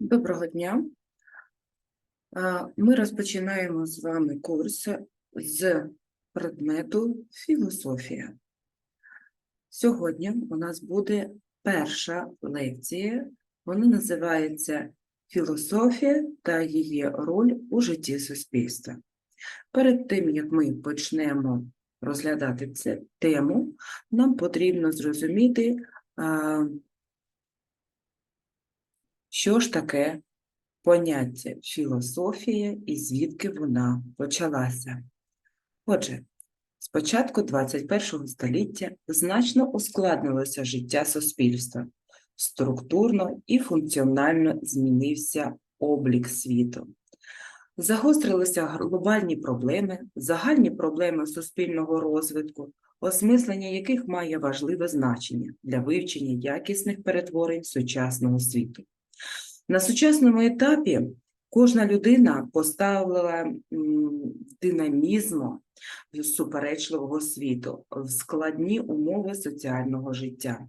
Доброго дня. Ми розпочинаємо з вами курс з предмету філософія. Сьогодні у нас буде перша лекція. Вона називається Філософія та її роль у житті суспільства. Перед тим, як ми почнемо розглядати цю тему, нам потрібно зрозуміти, що ж таке поняття філософія і звідки вона почалася. Отже, з початку 21 століття значно ускладнилося життя суспільства, структурно і функціонально змінився облік світу. Загострилися глобальні проблеми, загальні проблеми суспільного розвитку, осмислення яких має важливе значення для вивчення якісних перетворень сучасного світу. На сучасному етапі кожна людина поставила динамізму суперечливого світу в складні умови соціального життя.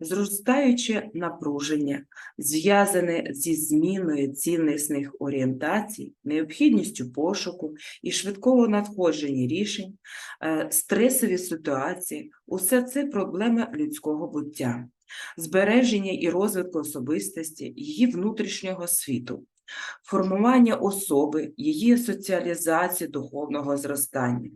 Зростаюче напруження, зв'язане зі зміною ціннісних орієнтацій, необхідністю пошуку і швидкого надходження рішень, е, стресові ситуації – усе це проблеми людського буття збереження і розвитку особистості, її внутрішнього світу, формування особи, її соціалізації духовного зростання.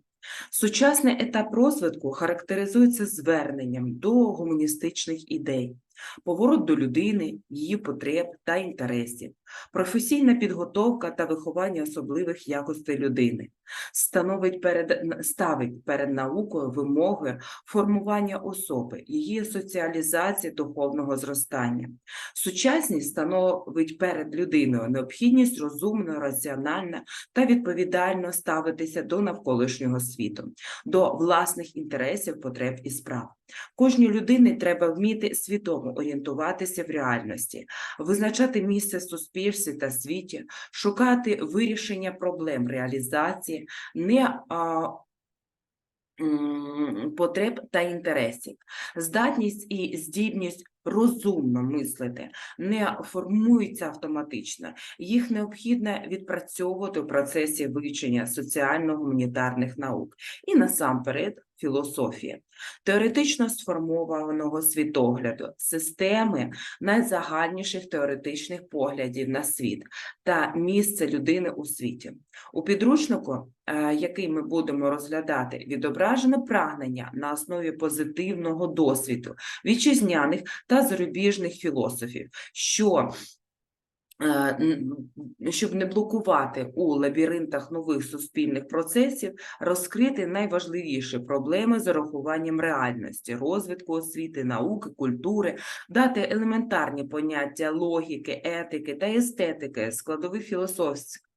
Сучасний етап розвитку характеризується зверненням до гуманістичних ідей, поворот до людини, її потреб та інтересів, професійна підготовка та виховання особливих якостей людини, становить перед, ставить перед наукою вимоги формування особи, її соціалізації духовного зростання. Сучасність становить перед людиною необхідність розумно, раціонально та відповідально ставитися до навколишнього світу, до власних інтересів, потреб і справ. Кожній людині треба вміти свідомо орієнтуватися в реальності, визначати місце в суспільстві та світі, шукати вирішення проблем реалізації, не а, потреб та інтересів. Здатність і здібність розумно мислити не формуються автоматично. Їх необхідно відпрацьовувати в процесі вивчення соціально-гуманітарних наук і насамперед філософія, теоретично сформованого світогляду, системи найзагальніших теоретичних поглядів на світ та місце людини у світі. У підручнику, е, який ми будемо розглядати, відображено прагнення на основі позитивного досвіду вітчизняних та зарубіжних філософів, що щоб не блокувати у лабіринтах нових суспільних процесів, розкрити найважливіші проблеми з урахуванням реальності, розвитку освіти, науки, культури, дати елементарні поняття логіки, етики та естетики, складових філософських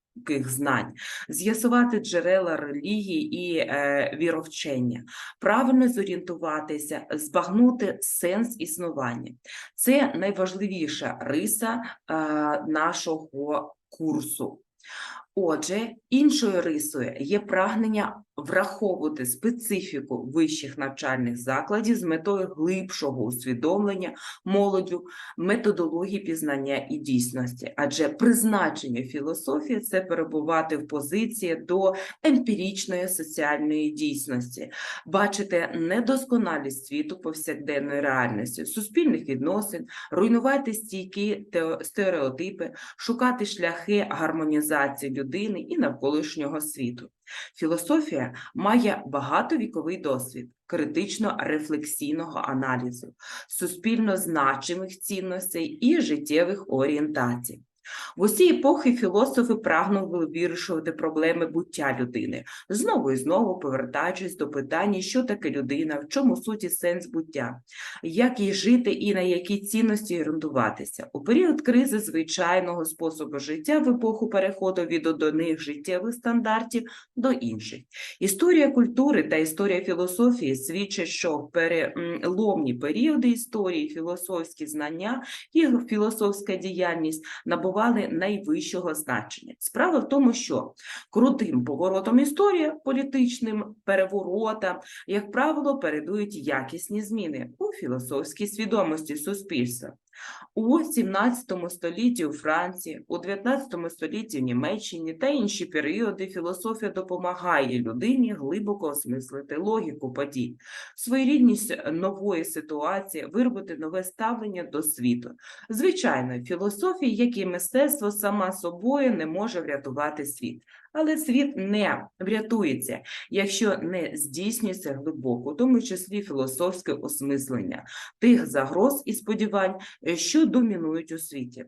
знань, з'ясувати джерела релігії і е, віровчення, правильно зорієнтуватися, збагнути сенс існування. Це найважливіша риса е, нашого курсу. Отже, іншою рисою є прагнення враховувати специфіку вищих навчальних закладів з метою глибшого усвідомлення молоддю методології пізнання і дійсності, адже призначення філософії це перебувати в позиції до емпіричної соціальної дійсності, бачити недосконалість світу повсякденної реальності, суспільних відносин, руйнувати стійкі стереотипи, шукати шляхи гармонізації людини і навколишнього світу. Філософія має багатовіковий досвід критично-рефлексійного аналізу, суспільно значимих цінностей і життєвих орієнтацій. В усі епохи філософи прагнули вирішувати проблеми буття людини, знову і знову повертаючись до питання, що таке людина, в чому суть і сенс буття, як їй жити і на які цінності ґрунтуватися. У період кризи звичайного способу життя в епоху переходу від одних життєвих стандартів до інших. Історія культури та історія філософії свідчать, що в переломні періоди історії філософські знання і філософська діяльність набували найвищого значення. Справа в тому, що крутим поворотом історії, політичним переворотам, як правило, передують якісні зміни у філософській свідомості суспільства. У 17 столітті у Франції, у 19 столітті в Німеччині та інші періоди філософія допомагає людині глибоко осмислити логіку подій, своєрідність нової ситуації, виробити нове ставлення до світу. Звичайно, філософія, як і мистецтво, сама собою не може врятувати світ. Але світ не врятується, якщо не здійснюється глибоко, в тому числі філософське осмислення тих загроз і сподівань, е, що домінують у світі.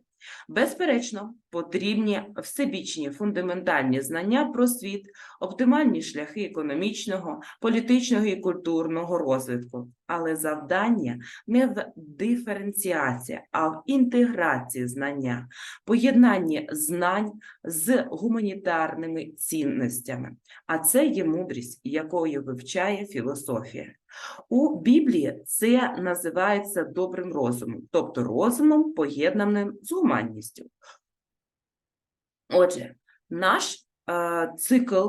Безперечно, потрібні всебічні фундаментальні знання про світ, оптимальні шляхи економічного, політичного і культурного розвитку. Але завдання не в диференціації, а в інтеграції знання, поєднанні знань з гуманітарними цінностями. А це є мудрість, якою вивчає філософія. У Біблії це називається добрим розумом, тобто розумом, поєднаним з гуманністю. Отже, наш е, цикл,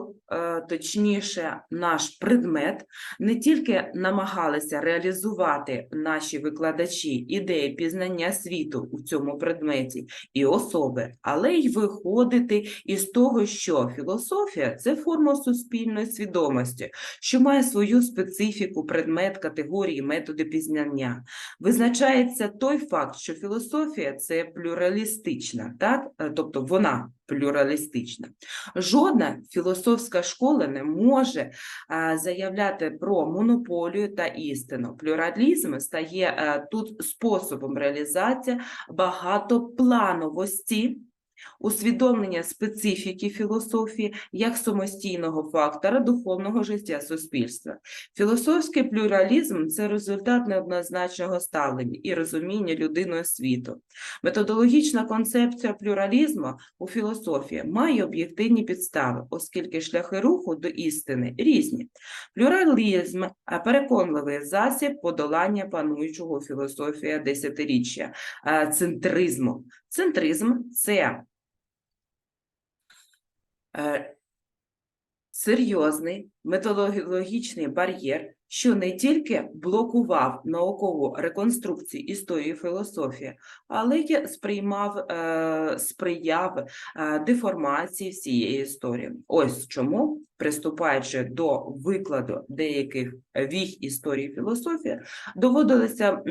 точніше, наш предмет, не тільки намагалися реалізувати наші викладачі ідеї пізнання світу у цьому предметі і особи, але й виходити із того, що філософія це форма суспільної свідомості, що має свою специфіку, предмет, категорії, методи пізнання. Визначається той факт, що філософія це плюралістична, так? Е, тобто вона плюралістична. Жодна філософська школа не може заявляти про монополію та істину. Плюралізм стає тут способом реалізації багатоплановості. Усвідомлення специфіки філософії як самостійного фактора духовного життя суспільства. Філософський плюралізм це результат неоднозначного ставлення і розуміння людиною світу. Методологічна концепція плюралізму у філософії має об'єктивні підстави, оскільки шляхи руху до істини різні. Плюралізм переконливий засіб подолання пануючого у філософії десятиріччя центризму. Центризм це е, серйозний методологічний бар'єр, що не тільки блокував наукову реконструкцію історії філософії, але й сприймав, е, сприяв е, деформації всієї історії. Ось чому, приступаючи до викладу деяких віх історії філософії, доводилося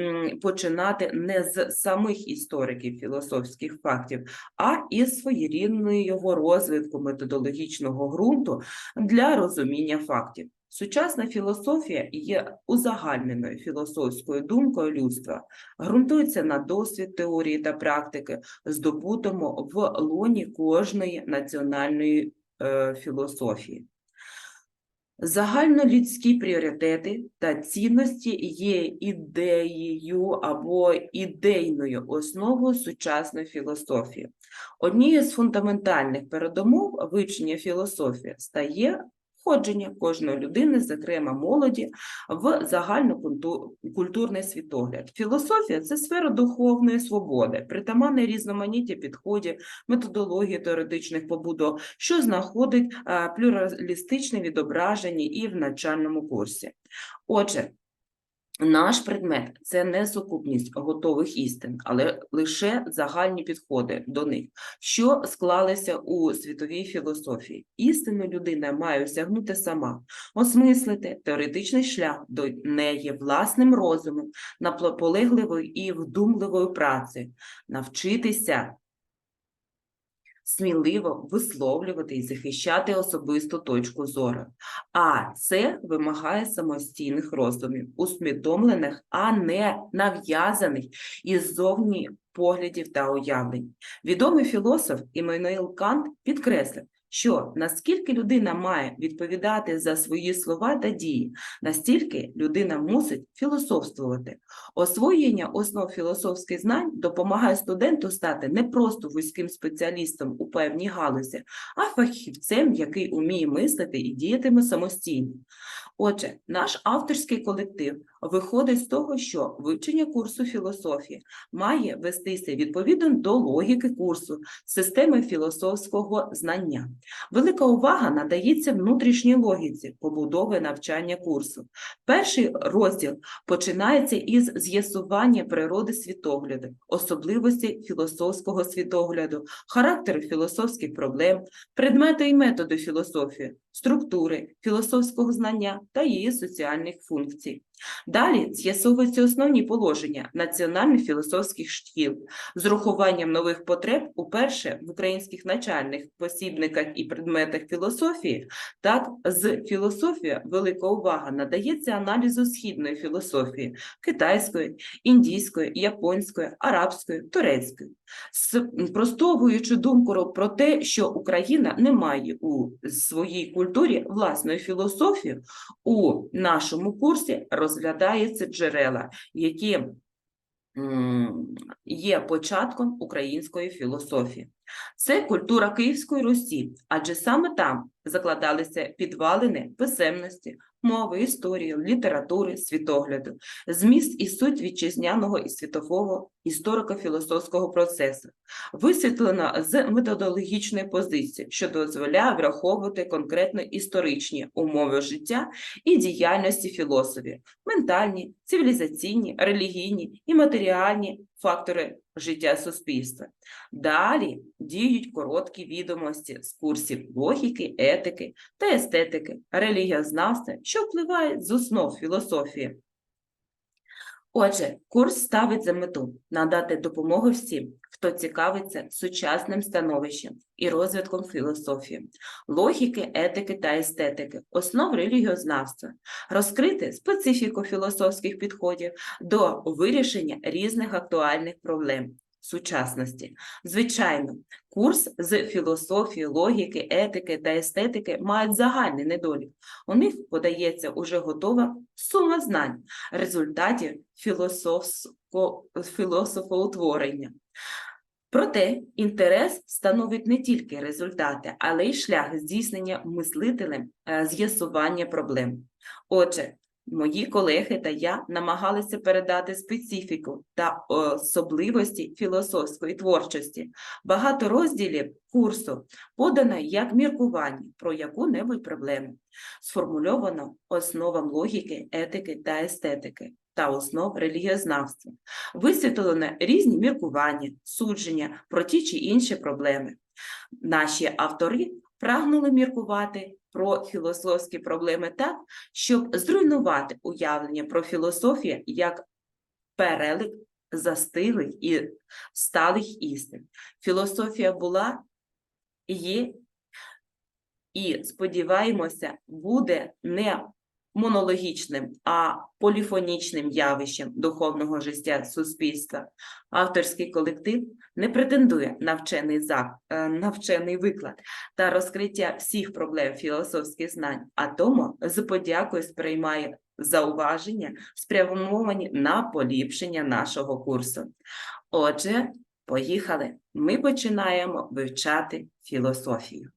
починати не з самих істориків філософських фактів, а із своєрідного його розвитку методологічного ґрунту для розуміння фактів. Сучасна філософія є узагальненою філософською думкою людства, ґрунтується на досвід теорії та практики, здобутому в лоні кожної національної е, філософії. Загальнолюдські пріоритети та цінності є ідеєю або ідейною основою сучасної філософії. Однією з фундаментальних передумов вивчення філософії стає входження кожної людини, зокрема молоді, в загальнокультурний світогляд. Філософія це сфера духовної свободи, притаманне різноманіття підходів, методології теоретичних побудов, що знаходить е, плюралістичне відображення і в навчальному курсі. Отже, наш предмет це не сукупність готових істин, але лише загальні підходи до них, що склалися у світовій філософії. Істину людина має осягнути сама, осмислити теоретичний шлях до неї власним розумом, наполегливою і вдумливою працею, навчитися сміливо висловлювати і захищати особисту точку зору. А це вимагає самостійних роздумів, усвідомлених, а не нав'язаних іззовні поглядів та уявлень. Відомий філософ Іммануїл Кант підкреслив, що наскільки людина має відповідати за свої слова та дії, настільки людина мусить філософствувати. Освоєння основ філософських знань допомагає студенту стати не просто вузьким спеціалістом у певній галузі, а фахівцем, який уміє мислити і діятиме самостійно. Отже, наш авторський колектив виходить з того, що вивчення курсу філософії має вестися відповідно до логіки курсу, системи філософського знання. Велика увага надається внутрішній логіці побудови навчання курсу. Перший розділ починається із з'ясування природи світогляду, особливості філософського світогляду, характеру філософських проблем, предмети і методи філософії, структури філософського знання та її соціальних функцій. Далі з'ясовуються основні положення національних філософських шкіл. З урахуванням нових потреб уперше в українських начальних посібниках і предметах філософії, так з філософії велика увага надається аналізу східної філософії китайської, індійської, японської, арабської, турецької, спростовуючи думку про те, що Україна не має у своїй культурі власної філософії, у нашому курсі розглядаються джерела, які є початком української філософії. Це культура Київської Русі, адже саме там закладалися підвалини писемності, мови, історії, літератури, світогляду, зміст і суть вітчизняного і світового історико-філософського процесу, висвітлена з методологічної позиції, що дозволяє враховувати конкретно історичні умови життя і діяльності філософів, ментальні, цивілізаційні, релігійні і матеріальні фактори життя суспільства. Далі діють короткі відомості з курсів логіки, етики та естетики, релігіознавства, що впливають з основ філософії. Отже, курс ставить за мету надати допомогу всім, хто цікавиться сучасним становищем і розвитком філософії, логіки, етики та естетики, основ релігіознавства, розкрити специфіку філософських підходів до вирішення різних актуальних проблем сучасності. Звичайно, курс з філософії, логіки, етики та естетики мають загальний недолік. У них подається уже готова сума знань, результатів філософсько- філософоутворення. Проте інтерес становить не тільки результати, але й шлях здійснення мислителем е, з'ясування проблем. Отже, мої колеги та я намагалися передати специфіку та особливості філософської творчості. Багато розділів курсу подано як міркування про яку-небудь проблему, сформульовано основам логіки, етики та естетики та основ релігіознавства. Висвітлено різні міркування, судження про ті чи інші проблеми. Наші автори прагнули міркувати про філософські проблеми так, щоб зруйнувати уявлення про філософію як перелик застиглих і сталих істин. Філософія була, є і, сподіваємося, буде не монологічним, а поліфонічним явищем духовного життя суспільства. Авторський колектив не претендує на вчений, зак- е, на вчений виклад та розкриття всіх проблем філософських знань, а тому з подякою сприймає зауваження, спрямовані на поліпшення нашого курсу. Отже, поїхали. Ми починаємо вивчати філософію.